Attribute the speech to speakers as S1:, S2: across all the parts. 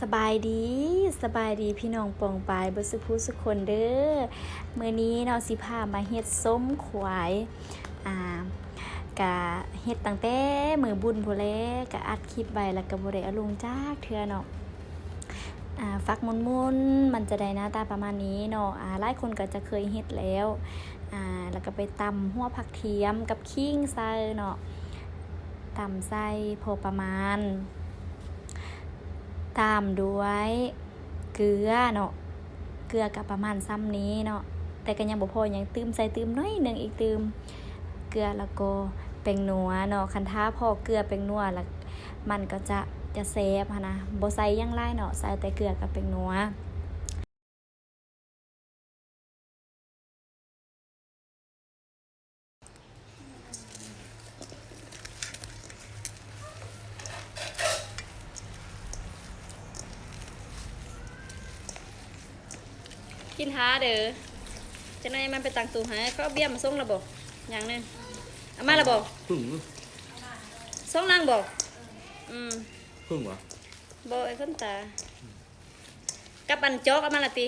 S1: สบายดีสบายดีพี่น้องปองปายเบ่สุผู้สุคนเด้อเมื้อนี้เนาะสิพามาเฮ็ดส้มขวายอ่ากะเฮ็ดตั้งแต่มื้อบุญพุ่นแลกะอัดคลิปไว้แล้วก็บ่ได้เอาลงจักเทื่อเนาะอ่าฟักมุนๆมันจะได้หน้าตาประมาณนี้เนาะอ่าหลายคนก็จะเคยเฮ็ดแล้วอ่าแล้วก็ไปตำหัวผักเทียมกับขิงใส่เนาะตำใส่พอประมาณ ตามด้วยเกลือเนาะ เกลือกับประมาณซ้ำนี้เนาะ แต่ก็ยังบ่พอยังตืมใส่ตืมน้อยหนึ่งอีกตืม เกลือแล้วก็แป้งนัวเนาะ คันท้าพอเกลือแป้งนัวแล้วมันก็จะจะเซฟนะบ่ใส่ยังไรเนาะ ใส่แต่เกลือกับแป้งนัว กินหาเด้อจะนายมันไปตังตูหาเขาเอาเบี้ยมาส่งระบบอย่างหนึงเอามาระบบ
S2: พึ่ง
S1: ส่งนางบอกอืม
S2: พึ่งเหรอ
S1: บอกไอ้คนตากับอันจอกเอามาละติ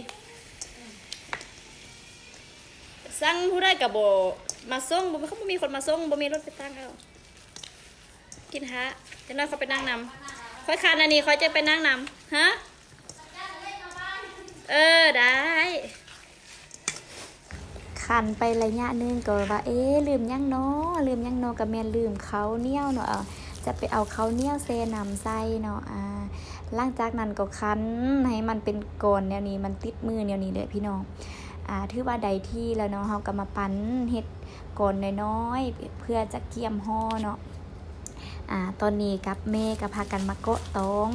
S1: สั่งผู้ได้กับบ่มาส่งบ่เขาบ่มีคนมาส่งบ่มีรถไปตั้งเอากินหาจะน้อยเขาไปนั่งนำค่อยคานอันนี้ค่อยจะไปนั่งนำฮะเออได้ ขันไประยะนึงก็ว่า เอ๊ลืมยังเนาะลืมยังเนาะกับแม่ลืมเขาเนี้ยวเนาะเอาจะไปเอาเขาเนี้ยวเซนำใส่เนาะอ่าหลังจากนั้นก็คั้นให้มันเป็นก้อนแนวนี้มันติดมือแนวนี้เด้อพี่น้องอ่าถือว่าใดที่แล้วเนาะเฮาก็มาปั้นเฮ็ดก้อนน้อยๆเพื่อจะเกี่ยมห่อเนาะอ่าตอนนี้กับแม่ก็พากันมาเกะตอง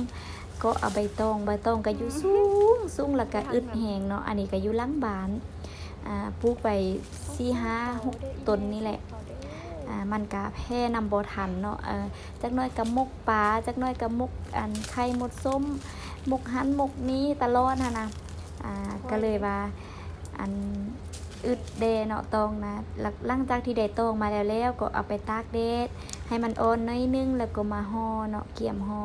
S1: ก็เอาใบตองใบตองก็อยู่สูงสูงแล้วก็อึดแหงเนาะอันนี้ก็อยู่หลังบาน ปลูกไปสี่ห้าหกต้นนี่แหละมันกะแพร่นำบ่ทันเนาะเจักน้อยกะมกปลาจักน้อยกะมกอันไข่มดส้มมกหันมกนี้ตลอดหั่นะก็เลยว่าอันอึดเดเนาะตองนะหลังจากที่ได้ตองมาแล้วแล้วก็เอาไปตากแดดให้มันอ่อนน้อยนึงแล้วก็มาห่อเนาะเกี่ยมห่อ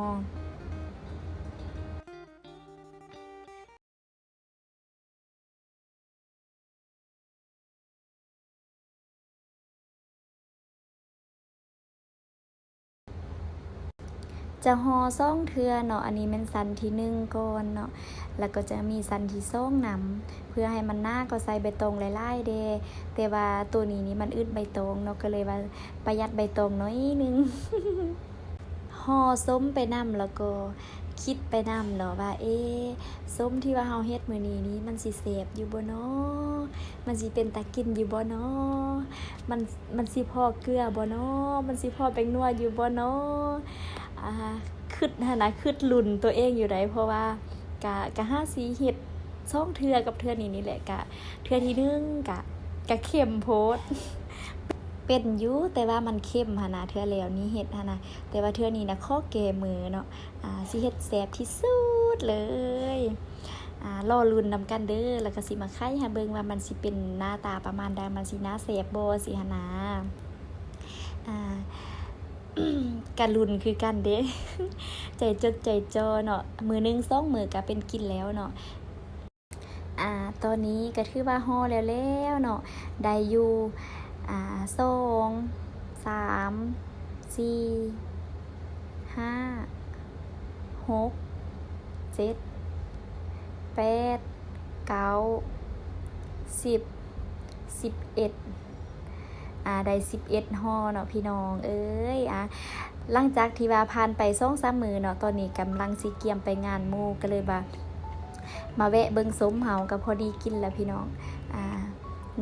S1: จะห่อซ่องเทือเนาะอันนี้เป็นสันที่หนึ่งก่อนเนาะแล้วก็จะมีสันที่ซ่องนำเพื่อให้มันหน้าก็ใส่ใบตองหลายๆเดแต่ว่าตัวนี้นี่มันอึดใบตองเนาะก็เลยว่าประหยัดใบตองน้อยนึงห่อส้มไปนำแล้วก็คิดไปนำเนาะว่าเอ๊ส้มที่ว่าเฮาเฮ็ดมื้อนี้นี้มันสิเสพอยู่บ่เนาะมันสิเป็นตากินอยู่บ่เนาะมันมันสิพอเกลือบ่เนาะมันสิพอแป้งนัวอยู่บ่เนาะ คืดหั้นะคืดลุนตัวเองอยู่ไดเพราะว่ากะกะห้าสีเห็ดซ่องเทือกับเทือนี้นี่แหละกะ เทือที่หนึ่งกะกะเข้มโพดเป็นยู่แต่ว่ามันเข้มหนนะเทือแล้วนี้เห็ดหนนะแต่ว่าเทือนี้นะข้อเกมือเนาะอ่าสิเฮ็ดแซ่บที่สุดเลยอ่ารอลุ้นนำกันเด้อแล้วก็สิมาไข่หาเบิ่งว่ามันสิเป็นหน้าตาประมาณใดมันสิหน้าแซ่บบ่สิหนนะอ่า การลุนคือกันเด้ใจจดใจจอเนาะมือหนึงสองมือก็เป็นกินแล้วเนาะอ่าตอนนี้ก็ถือว่าห่อแล้วแล้วเนาะได้อยู่อ่าสองสามสี่ห้าหกเจ็ดแปดเก้าสิบสิบเอ็ด อ่าได้สิบเอ็ดห่อเนาะพี่น้อง เอ้ยอะหลังจากที่ว่าผ่านไปสองสามมือเนาะตอนนี้กำลังสิเกียมไปงานมูก็เลยว่ามาแวะเบิงสมเฮาก็พอดีกินแล้วพี่น้องอ่า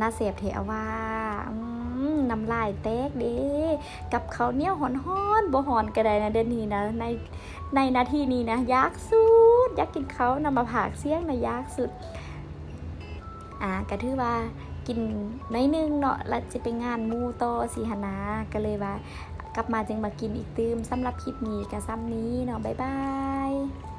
S1: น่าเสียบเทอะว่าอืมน้ำลายแตกเด้กับเขาเนียหอนฮอนบ่หอนก็ได้นะเดือนนี้นะในในนาทีนี้นะยากสุดยากกินเขานำมาผากเสี้ยงนะยากสุด อ่าก็ถือว่า กินน้อยหนึงเนาะแล้วจะไปงานมูโตสีหนาก็เลยว่ากลับมาจึงมากินอีกตืมสำหรับคลิปนี้กับซ้ำนี้เนาะบ๊ายบาย